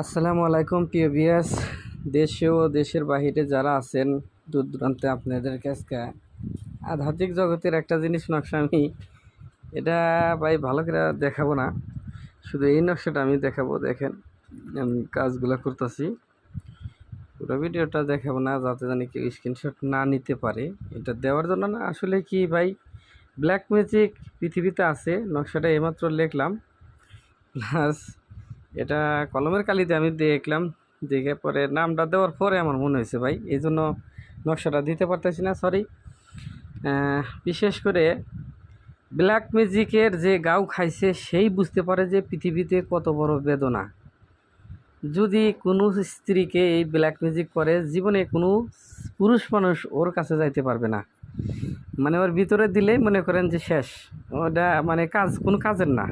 আসসালামু আলাইকুম, প্রিয় বিয়াস দেশে ও দেশের বাহিরে যারা আছেন দূর দূরান্তে আপনাদের কাছে আধ্যাত্মিক জগতের একটা জিনিস নকশা আমি, এটা ভাই ভালো করে দেখাবো না। শুধু এই নকশাটা আমি দেখাবো, দেখেন, আমি কাজগুলো করতেছি। পুরো ভিডিওটা দেখাবো না, যাতে জানি কেউ স্ক্রিনশট না নিতে পারে। এটা দেওয়ার জন্য না, আসলে কি ভাই ব্ল্যাক ম্যাজিক পৃথিবীতে আছে, নকশাটা এইমাত্র লিখলাম। প্লাস এটা কলমের কালিতে আমি দেখলাম, দেখে পরে নামটা দেওয়ার পরে আমার মনে হয়েছে ভাই, এই জন্য নকশাটা দিতে পারতেছি না সরি বিশেষ করে ব্ল্যাক ম্যাজিকের যে গাও খাইছে, সেই বুঝতে পারে যে পৃথিবীতে কত বড় বেদনা। যদি কোনো স্ত্রীকে এই ব্ল্যাক ম্যাজিক করে, জীবনে কোনো পুরুষ মানুষ ওর কাছে যাইতে পারবে না। মানে ওর ভিতরে দিলেই মনে করেন যে শেষ। ওটা মানে কাজ, কোনো কাজের না।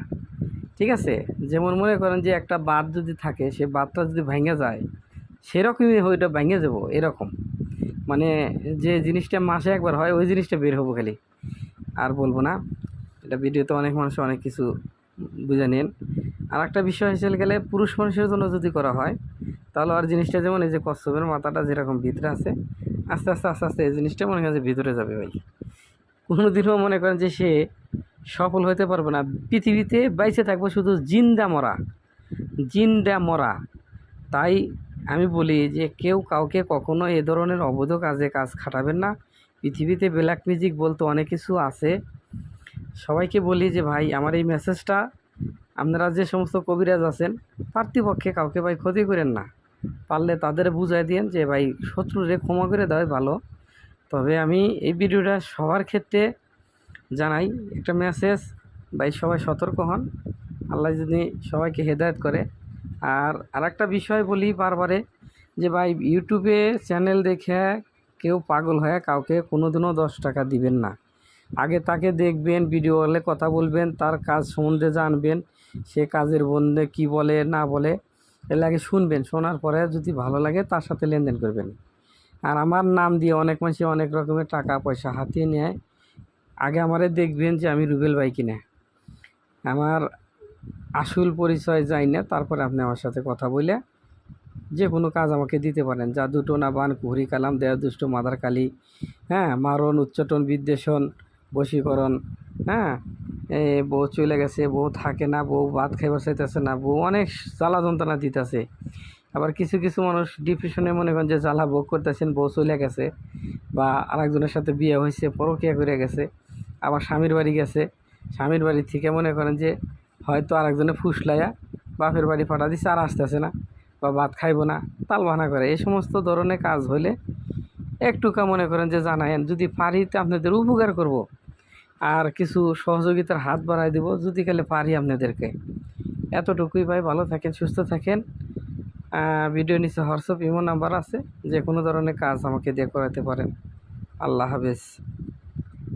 ঠিক আছে? যেমন মনে করেন যে একটা বাঁধ যদি থাকে, সে বাদটা যদি ভেঙে যায়, সেরকমই ওইটা ভেঙে যাব, এরকম। মানে যে জিনিসটা মাসে একবার হয়, ওই জিনিসটা বের হব খালি। আর বলব না, এটা ভিডিওতে অনেক মানুষ অনেক কিছু বুঝে নিন। আর একটা বিষয় হিসেবে গেলে, পুরুষ মানুষের জন্য যদি করা হয়, তাহলে আর জিনিসটা যেমন এই যে কচ্ছপের মাথাটা যেরকম ভিতরে আছে, আস্তে আস্তে আস্তে আস্তে, এই জিনিসটা মনে হয় যে ভিতরে যাবে ভাই। কোনো দিনও মনে করেন যে সে সফল হতে পারবে না। পৃথিবীতে বাইসে থাকব শুধু জিন্দা মরা জিন্দা মরা। তাই আমি বলি যে কেউ কাউকে কখনো এ ধরনের অবৈধ কাজে কাজ খাটাবেন না। পৃথিবীতে ব্ল্যাক মিউজিক বলতে অনেক কিছু আছে। সবাইকে বলি যে ভাই, আমার এই মেসেজটা, আপনারা যে সমস্ত কবিরাজ আছেন পার্থিপক্ষে কাউকে ভাই ক্ষতি করেন না। পারলে তাদের বুঝাই দিন যে ভাই, শত্রুরে ক্ষমা করে দেওয়াই ভালো। তবে আমি এই ভিডিওটা সবার ক্ষেত্রে জানাই, একটা মেসেজ ভাই সবাই সতর্ক হন। আল্লাহ যদি সবাইকে হেদায়েত করে। আর আরেকটা বিষয় বলি বারবারে, যে ভাই ইউটিউবে চ্যানেল দেখে কেউ পাগল হয়ে কাউকে কোনো দিনও দশ টাকা দিবেন না। আগে তাকে দেখবেন ভিডিও হলে কথা বলবেন, তার কাজ সম্বন্ধে জানবেন, সে কাজের বন্ধে কি বলে, না বলে, এর আগে শুনবেন, শোনার পরে যদি ভালো লাগে তার সাথে লেনদেন করবেন। আর আমার নাম দিয়ে অনেক মানুষ অনেক রকমের টাকা পয়সা হাতিয়ে নেয়। আগে আমারে দেখবেন যে আমি রুবেল ভাই কিনা। আমার আসল পরিচয় যাই না, তারপরে আপনি আমার সাথে কথা বলে যে কোনো কাজ আমাকে দিতে পারেন। যা দুটো না বান, কুহরি, কালাম, দেয়া দুষ্ট, মাদার কালি হ্যাঁ মারণ, উচ্চটন, বিদ্বেষণ, বশীকরণ হ্যাঁ বউ চলে গেছে, বউ থাকে না, বউ ভাত খাইবার চাইতেছে না, বউ অনেক জ্বালা যন্ত্রণা দিতেছে। আবার কিছু কিছু মানুষ ডিপ্রেশনে মনে করেন যে জ্বালা ভোগ করতেছেন, বউ চলে গেছে বা আরেকজনের সাথে বিয়ে হয়েছে, পরকিয়া করে গেছে। আবার স্বামীর বাড়ি গেছে। স্বামীর বাড়ি থেকে মনে করেন যে হয়তো আরেকজনে ফুসলাইয়া বাপের বাড়ি পাঠা দিচ্ছে আর আসতেছে না বা ভাত খাইবো না, তাল বানা করে। এই সমস্ত ধরনের কাজ হলে একটুকা মনে করেন যে জানায়েন, যদি পারি তো আপনাদের উপকার করব। আর কিছু সহযোগিতার হাত বাড়াই দিব, যদি গেলে পারি আপনাদেরকে। এতটুকুই ভাই, ভালো থাকেন, সুস্থ থাকেন। ভিডিও নিচে হোয়াটসঅ্যাপ, ইমো নাম্বার আছে যে কোনো ধরনের কাজ আমাকে দিয়ে করাতে পারেন। আল্লাহ হাফেজ।